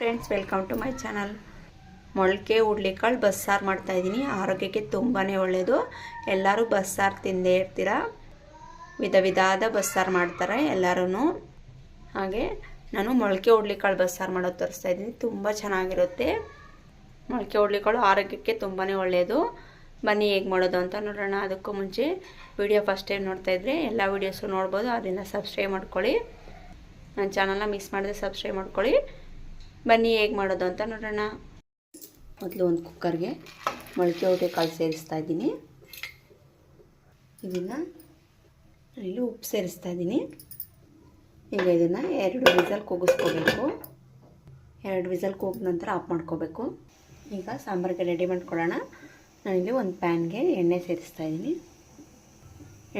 Friends welcome to my channel ಮೊಳಕೆ ಹುಡ್ಲಿಕಾಳು ಬಸ್ಸಾರು ಮಾಡ್ತಾಯಿದ್ದೀನಿ ಆರೋಗ್ಯಕ್ಕೆ ತುಂಬಾ ಒಳ್ಳೆಯದು ಎಲ್ಲರೂ ಬಸ್ಸಾರು ತಿಂದೇ ಇರ್ತೀರ? ವಿಧ ವಿಧವಾದ ಬಸ್ಸಾರು ಮಾಡ್ತಾರೆ ಎಲ್ಲರೂ ಹಾಗೆ ನಾನು ಮೊಳಕೆ ಹುಡ್ಲಿಕಾಳು ಬಸ್ಸಾರು ಮಾಡೋದು ತೋರಿಸ್ತಾ ಇದ್ದೀನಿ. ತುಂಬ ಚೆನ್ನಾಗಿರುತ್ತೆ. ಮೊಳಕೆ ಹುಡ್ಲಿಕಾಳು ಆರೋಗ್ಯಕ್ಕೆ ತುಂಬಾ ಒಳ್ಳೆಯದು ಬನ್ನಿ ಹೇಗೆ ಮಾಡೋದು ಅಂತ ನೋಡೋಣ. ಅದಕ್ಕೂ ಮುಂಚೆ ವಿಡಿಯೋ ಫಸ್ಟ್ ಟೈಮ್ ನೋಡ್ತಾ ಇದ್ರೆ ಎಲ್ಲ ವೀಡಿಯೋಸು ನೋಡ್ಬೋದು. ಅದನ್ನು ಸಬ್ಸ್ಕ್ರೈಬ್ ಮಾಡ್ಕೊಳ್ಳಿ. ನನ್ನ ಚಾನಲ್ನ ಮಿಸ್ ಮಾಡಿದ್ರೆ ಸಬ್ಸ್ಕ್ರೈಬ್ ಮಾಡ್ಕೊಳ್ಳಿ. ಬನ್ನಿ, ಹೇಗೆ ಮಾಡೋದು ಅಂತ ನೋಡೋಣ. ಮೊದಲು ಒಂದು ಕುಕ್ಕರ್ಗೆ ಮೊಳಕೆ ಹೊಟ್ಟೆ ಕಾಳು ಸೇರಿಸ್ತಾ ಇದ್ದೀನಿ. ಇದನ್ನು ಇಲ್ಲಿ ಉಪ್ಪು ಸೇರಿಸ್ತಾ ಇದ್ದೀನಿ. ಈಗ ಇದನ್ನು ಎರಡು ವಿಸಲ್ ಕೂಗಿಸ್ಕೋಬೇಕು. ಎರಡು ವಿಸಲ್ ಕೂಗಿದ ನಂತರ ಆಫ್ ಮಾಡ್ಕೋಬೇಕು. ಈಗ ಸಾಂಬಾರಿಗೆ ರೆಡಿ ಮಾಡ್ಕೊಳ್ಳೋಣ. ನಾನಿಲ್ಲಿ ಒಂದು ಪ್ಯಾನ್ಗೆ ಎಣ್ಣೆ ಸೇರಿಸ್ತಾ ಇದ್ದೀನಿ.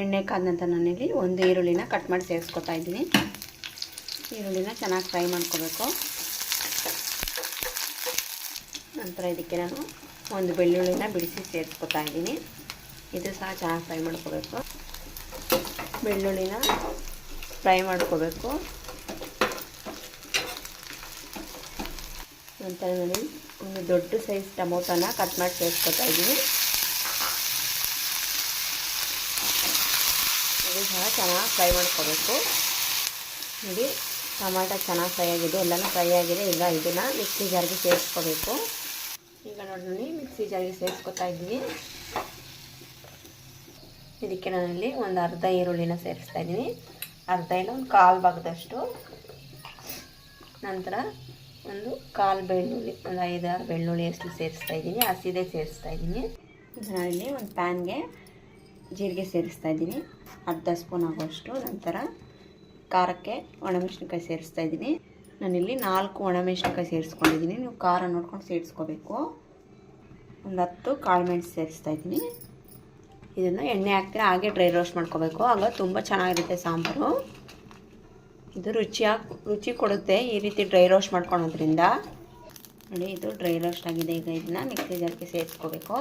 ಎಣ್ಣೆ ಕಾದ ನಂತರ ನಾನಿಲ್ಲಿ ಒಂದು ಈರುಳ್ಳಿನ ಕಟ್ ಮಾಡಿ ಸೇರಿಸ್ಕೊತಾ ಇದ್ದೀನಿ. ಈರುಳ್ಳಿನ ಚೆನ್ನಾಗಿ ಫ್ರೈ ಮಾಡ್ಕೋಬೇಕು. ನಂತರ ಇದಕ್ಕೆ ನಾನು ಒಂದು ಬೆಳ್ಳುಳ್ಳಿನ ಬಿಡಿಸಿ ಸೇರಿಸ್ಕೊತಾ ಇದ್ದೀನಿ. ಇದು ಸಹ ಚೆನ್ನಾಗಿ ಫ್ರೈ ಮಾಡ್ಕೋಬೇಕು. ಬೆಳ್ಳುಳ್ಳಿನ ಫ್ರೈ ಮಾಡ್ಕೋಬೇಕು. ನಂತರ ನಾನು ಒಂದು ದೊಡ್ಡ ಸೈಜ್ ಟೊಮೊಟೊನ ಕಟ್ ಮಾಡಿ ಸೇರಿಸ್ಕೊತಾ ಇದ್ದೀನಿ. ಇದು ಸಹ ಚೆನ್ನಾಗಿ ಫ್ರೈ ಮಾಡ್ಕೋಬೇಕು. ನೋಡಿ, ಟೊಮಾಟೊ ಚೆನ್ನಾಗಿ ಫ್ರೈ ಆಗಿದೆ, ಎಲ್ಲನೂ ಫ್ರೈ ಆಗಿದೆ. ಈಗ ಇದನ್ನು ಮಿಕ್ಸಿ ಜಾರ್ಗೆ ಸೇರಿಸ್ಕೋಬೇಕು. ಈಗ ನೋಡಿ ಮಿಕ್ಸಿ ಜಾರಿಗೆ ಸೇರಿಸ್ಕೊತಾ ಇದ್ದೀನಿ ಇದಕ್ಕೆ ನಾನಿಲ್ಲಿ ಒಂದು ಅರ್ಧ ಈರುಳ್ಳಿನ ಸೇರಿಸ್ತಾ ಇದ್ದೀನಿ. ಅರ್ಧ ಇಲ್ಲ, ಒಂದು ಕಾಲು ಭಾಗದಷ್ಟು. ನಂತರ ಒಂದು ಕಾಲು ಬೆಳ್ಳುಳ್ಳಿ, ಒಂದು ಐದಾರು ಬೆಳ್ಳುಳ್ಳಿ ಅಷ್ಟು ಸೇರಿಸ್ತಾ ಇದ್ದೀನಿ. ಹಸಿದೇ ಸೇರಿಸ್ತಾ ಇದ್ದೀನಿ. ನಾನಿಲ್ಲಿ ಒಂದು ಪ್ಯಾನ್ಗೆ ಜೀರಿಗೆ ಸೇರಿಸ್ತಾ ಇದ್ದೀನಿ. ಅರ್ಧ ಸ್ಪೂನ್ ಆಗುವಷ್ಟು. ನಂತರ ಖಾರಕ್ಕೆ ಒಣಮೆಣಸಿನ್ಕಾಯಿ ಸೇರಿಸ್ತಾ ಇದ್ದೀನಿ. ನಾನಿಲ್ಲಿ ನಾಲ್ಕು ಒಣಮೆಣಸಿನ್ಕಾಯಿ ಸೇರಿಸ್ಕೊಂಡಿದ್ದೀನಿ. ನೀವು ಖಾರ ನೋಡ್ಕೊಂಡು ಸೇರಿಸ್ಕೋಬೇಕು. ಒಂದು ಹತ್ತು ಕಾಳು ಮೆಣಸು ಸೇರಿಸ್ತಾ ಇದ್ದೀನಿ. ಇದನ್ನು ಎಣ್ಣೆ ಹಾಕ್ತೀನಿ ಹಾಗೆ ಡ್ರೈ ರೋಸ್ಟ್ ಮಾಡ್ಕೋಬೇಕು. ಆಗ ತುಂಬ ಚೆನ್ನಾಗಿರುತ್ತೆ ಸಾಂಬಾರು. ಇದು ರುಚಿಯಾಗಿ ರುಚಿ ಕೊಡುತ್ತೆ ಈ ರೀತಿ ಡ್ರೈ ರೋಸ್ಟ್ ಮಾಡ್ಕೊಳೋದ್ರಿಂದ. ನೋಡಿ, ಇದು ಡ್ರೈ ರೋಸ್ಟ್ ಆಗಿದೆ. ಈಗ ಇದನ್ನ ಮಿಕ್ಸಿ ಜಾರ್ಗೆ ಸೇರಿಸ್ಕೋಬೇಕು.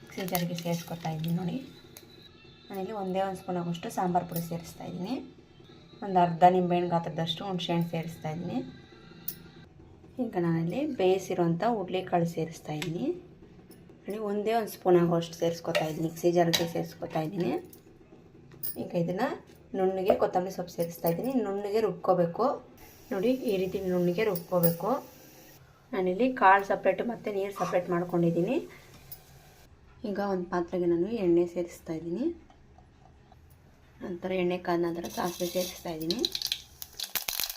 ಮಿಕ್ಸಿ ಜಾರ್ಗೆ ಸೇರಿಸ್ಕೊತಾ ಇದ್ದೀನಿ ನೋಡಿ. ನಾನಿಲ್ಲಿ ಒಂದೇ ಒಂದು ಸ್ಪೂನ್ ಆಗೋಷ್ಟು ಸಾಂಬಾರು ಪುಡಿ ಸೇರಿಸ್ತಾ ಇದ್ದೀನಿ. ಒಂದು ಅರ್ಧ ನಿಂಬೆಹಣ್ಣು ಗಾತ್ರದಷ್ಟು ಹುಣಸೆಹಣ್ಣು ಸೇರಿಸ್ತಾ ಇದ್ದೀನಿ. ಈಗ ನಾನಲ್ಲಿ ಬೇಯಿಸಿರೋಂಥ ಹುಡ್ಲಿಕಾಳು ಸೇರಿಸ್ತಾ ಇದ್ದೀನಿ. ಅಲ್ಲಿ ಒಂದೇ ಒಂದು ಸ್ಪೂನ್ ಆಗೋಷ್ಟು ಸೇರಿಸ್ಕೊತಾ ಇದ್ದೀನಿ. ಮಿಕ್ಸಿ ಜಾರಿಗೆ ಸೇರಿಸ್ಕೊತಾ ಇದ್ದೀನಿ. ಈಗ ಇದನ್ನು ನುಣ್ಣಗೆ ಕೊತ್ತಂಬರಿ ಸೊಪ್ಪು ಸೇರಿಸ್ತಾ ಇದ್ದೀನಿ. ನುಣ್ಣಗೆ ರುಬ್ಕೋಬೇಕು. ನೋಡಿ, ಈ ರೀತಿ ನುಣ್ಣಗೆ ರುಬ್ಕೋಬೇಕು. ನಾನಿಲ್ಲಿ ಕಾಳು ಸಪ್ರೇಟು ಮತ್ತು ನೀರು ಸಪ್ರೇಟ್ ಮಾಡ್ಕೊಂಡಿದ್ದೀನಿ. ಈಗ ಒಂದು ಪಾತ್ರೆಗೆ ನಾನು ಎಣ್ಣೆ ಸೇರಿಸ್ತಾ ಇದ್ದೀನಿ. ನಂತರ ಎಣ್ಣೆ ಕಾದ ನಂತರ ಸಾಸಿವೆ ಸೇರಿಸ್ತಾ ಇದ್ದೀನಿ.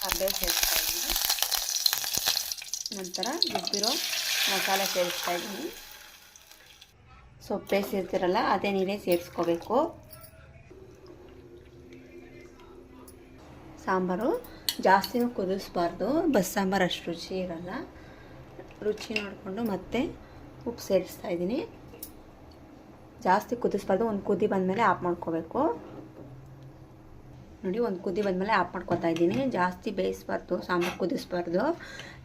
ಕರ್ಬೇವು ಸೇರಿಸ್ತಾ ಇದ್ದೀನಿ. ನಂತರ ಬಿದ್ದಿರೋ ಮಸಾಲೆ ಸೇರಿಸ್ತಾ ಇದ್ದೀನಿ. ಸೊಪ್ಪೆ ಸೇರ್ತಿರಲ್ಲ, ಅದೇ ನೀರೇ ಸೇರಿಸ್ಕೋಬೇಕು. ಸಾಂಬಾರು ಜಾಸ್ತಿನೂ ಕುದಿಸ್ಬಾರ್ದು ಬಸ್ ಸಾಂಬಾರು ಅಷ್ಟು ರುಚಿ ಇರಲ್ಲ. ರುಚಿ ನೋಡಿಕೊಂಡು ಮತ್ತೆ ಉಪ್ಪು ಸೇರಿಸ್ತಾ ಇದ್ದೀನಿ. ಜಾಸ್ತಿ ಕುದಿಸ್ಬಾರ್ದು, ಒಂದು ಕುದಿ ಬಂದಮೇಲೆ ಆಫ್ ಮಾಡ್ಕೋಬೇಕು. ನೋಡಿ, ಒಂದು ಕುದಿ ಬಂದಮೇಲೆ ಆಫ್ ಮಾಡ್ಕೊತಾ ಇದ್ದೀನಿ. ಜಾಸ್ತಿ ಬೇಯಿಸ್ಬಾರ್ದು, ಸಾಂಬಾರು ಕುದಿಸ್ಬಾರ್ದು.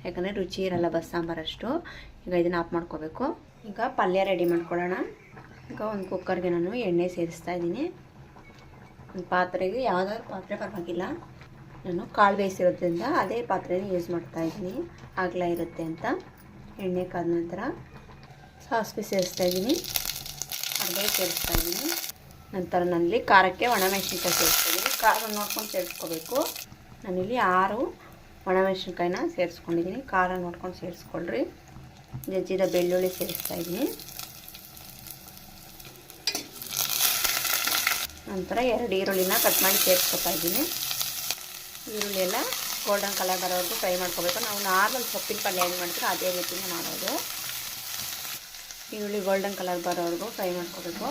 ಯಾಕಂದರೆ ರುಚಿ ಇರಲ್ಲ ಬಸ್ ಸಾಂಬಾರಷ್ಟು. ಈಗ ಇದನ್ನು ಆಫ್ ಮಾಡ್ಕೋಬೇಕು. ಈಗ ಪಲ್ಯ ರೆಡಿ ಮಾಡ್ಕೊಳ್ಳೋಣ. ಈಗ ಒಂದು ಕುಕ್ಕರ್ಗೆ ನಾನು ಎಣ್ಣೆ ಸೇರಿಸ್ತಾ ಇದ್ದೀನಿ. ಒಂದು ಪಾತ್ರೆಗೆ ಯಾವುದಾದ್ರು ಪಾತ್ರೆ ಪರವಾಗಿಲ್ಲ. ನಾನು ಕಾಳು ಬೇಯಿಸಿರೋದ್ರಿಂದ ಅದೇ ಪಾತ್ರೆನ ಯೂಸ್ ಮಾಡ್ತಾ ಇದ್ದೀನಿ. ಆಗಲ ಇರುತ್ತೆ ಅಂತ. ಎಣ್ಣೆ ಕಾದ ನಂತರ ಸಾಸಿವೆ ಸೇರಿಸ್ತಾ ಇದ್ದೀನಿ. ಅರ್ಧ ಸೇರಿಸ್ತಾ ಇದ್ದೀನಿ. ನಂತರ ನನ್ನಲ್ಲಿ ಖಾರಕ್ಕೆ ಒಣಮೆಣಸಿನ್ಕಾಯಿ ಸೇರಿಸ್ತಾ ಇದ್ದೀನಿ. ಖಾರ ನೋಡ್ಕೊಂಡು ಸೇರಿಸ್ಕೋಬೇಕು. ನಾನಿಲ್ಲಿ ಆರು ಒಣಮೆಣಸಿನ್ಕಾಯಿನ ಸೇರಿಸ್ಕೊಂಡಿದ್ದೀನಿ. ಖಾರ ನೋಡ್ಕೊಂಡು ಸೇರಿಸ್ಕೊಳ್ರಿ. ಜಜ್ಜಿದ ಬೆಳ್ಳುಳ್ಳಿ ಸೇರಿಸ್ತಾ ಇದ್ದೀನಿ. ನಂತರ ಎರಡು ಈರುಳ್ಳಿನ ಕಟ್ ಮಾಡಿ ಸೇರಿಸ್ಕೊತಾ ಇದ್ದೀನಿ. ಈರುಳ್ಳಿ ಎಲ್ಲ ಗೋಲ್ಡನ್ ಕಲರ್ ಬರೋವರೆಗೂ ಫ್ರೈ ಮಾಡ್ಕೋಬೇಕು. ನಾವು ನಾರ್ಮಲ್ ಸೊಪ್ಪಿನ ಪಲ್ಯ ಏನು ಮಾಡ್ತೀರೋ ಅದೇ ರೀತಿಯೇ ಮಾಡೋದು. ಈರುಳ್ಳಿ ಗೋಲ್ಡನ್ ಕಲರ್ ಬರೋವರೆಗೂ ಫ್ರೈ ಮಾಡ್ಕೋಬೇಕು.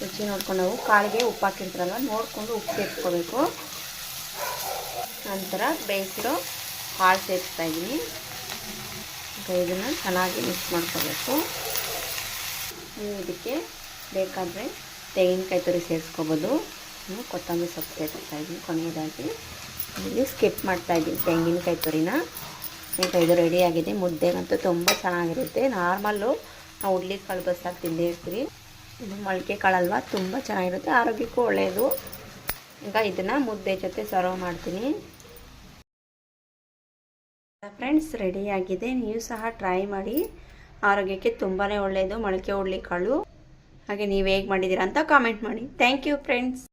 ರುಚಿ ನೋಡ್ಕೊಂಡು ನಾವು ಕಾಳಿಗೆ ಉಪ್ಪು ಹಾಕಿರ್ತಾರಲ್ವ ನೋಡಿಕೊಂಡು ಉಪ್ಪು ಸೇರಿಸ್ಕೋಬೇಕು ನಂತರ ಬೇಯಿಸಿರೋ ಹಾಲು ಸೇರಿಸ್ತಾ ಇದ್ದೀನಿ. ಇದನ್ನು ಚೆನ್ನಾಗಿ ಮಿಕ್ಸ್ ಮಾಡ್ಕೋಬೇಕು. ನೀವು ಇದಕ್ಕೆ ಬೇಕಾದರೆ ತೆಂಗಿನಕಾಯಿ ತುರಿ ಸೇರಿಸ್ಕೋಬೋದು. ಕೊತ್ತಂಬರಿ ಸೊಪ್ಪು ಸೇರಿಸ್ತಾ ಇದ್ದೀನಿ ಕೊನೆಯದಾಗಿ. ಇಲ್ಲಿ ಸ್ಕಿಪ್ ಮಾಡ್ತಾ ಇದ್ದೀನಿ ತೆಂಗಿನಕಾಯಿ ತುರಿನ. ಈಗ ಇದು ರೆಡಿಯಾಗಿದೆ ಮುದ್ದೆಗಂತೂ ತುಂಬ ಚೆನ್ನಾಗಿರುತ್ತೆ. ನಾರ್ಮಲ್ಲು ನಾವು ಉಡ್ಲಿ ಕಾಳು ಬಸ್ಸಾಗಿ ತಿಂದೇ ಇರ್ತೀವಿ ಇದು ಮೊಳಕೆ ಕಾಳಲ್ವ ತುಂಬ ಚೆನ್ನಾಗಿರುತ್ತೆ. ಆರೋಗ್ಯಕ್ಕೂ ಒಳ್ಳೆಯದು ಈಗ ಇದನ್ನು ಮುದ್ದೆ ಜೊತೆ ಸರ್ವ್ ಮಾಡ್ತೀನಿ. ಫ್ರೆಂಡ್ಸ್ ರೆಡಿಯಾಗಿದೆ ನೀವು ಸಹ ಟ್ರೈ ಮಾಡಿ. ಆರೋಗ್ಯಕ್ಕೆ ತುಂಬಾ ಒಳ್ಳೆಯದು ಮೊಳಕೆ ಕಾಳು ಹಾಗೆ ನೀವು ಹೇಗೆ ಮಾಡಿದ್ದೀರಾ ಅಂತ ಕಾಮೆಂಟ್ ಮಾಡಿ. Thank you friends